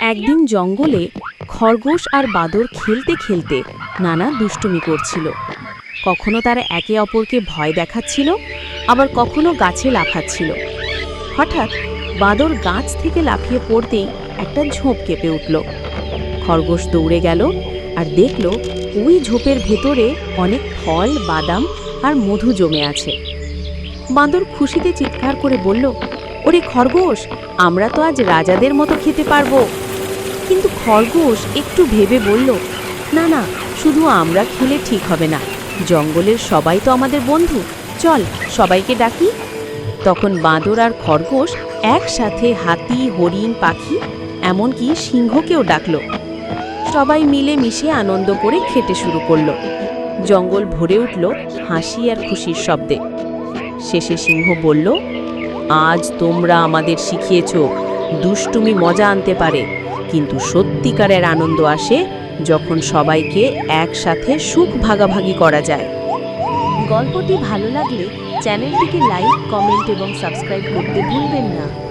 একদিন জঙ্গলে খরগোশ আর বাদর খেলতে খেলতে নানা দুষ্টুমি করছিল। কখনো তারা একে অপরকে ভয় দেখাচ্ছিল, আবার কখনো গাছে লাফাচ্ছিল। হঠাৎ বাদর গাছ থেকে লাফিয়ে পড়তেই একটা ঝোপ কেঁপে উঠল। খরগোশ দৌড়ে গেল আর দেখল ওই ঝোপের ভেতরে অনেক ফল, বাদাম আর মধু জমে আছে। বাঁদর খুশিতে চিৎকার করে বলল, ওরে খরগোশ, আমরা তো আজ রাজাদের মতো খেতে পারব। কিন্তু খরগোশ একটু ভেবে বলল, না না, শুধু আমরা খেলে ঠিক হবে না। জঙ্গলের সবাই তো আমাদের বন্ধু। চল, সবাইকে ডাকি। তখন বাঁদর আর খরগোশ একসাথে হাতি, হরিণ, পাখি, এমনকি সিংহকেও ডাকল। সবাই মিলে মিশে আনন্দ করে খেতে শুরু করল। জঙ্গল ভরে উঠল হাসি আর খুশির শব্দে। শেষে সিংহ বলল, আজ তোমরা আমাদের শিখিয়েছ দুষ্টুমি মজা আনতে পারে। কিন্তু সত্যিকারের আনন্দ আসে যখন সবাইকে একসাথে সুখ ভাগাভাগি করা যায়। গল্পটি ভালো লাগলে চ্যানেলটিকে লাইক, কমেন্ট এবং সাবস্ক্রাইব করতে ভুলবেন না।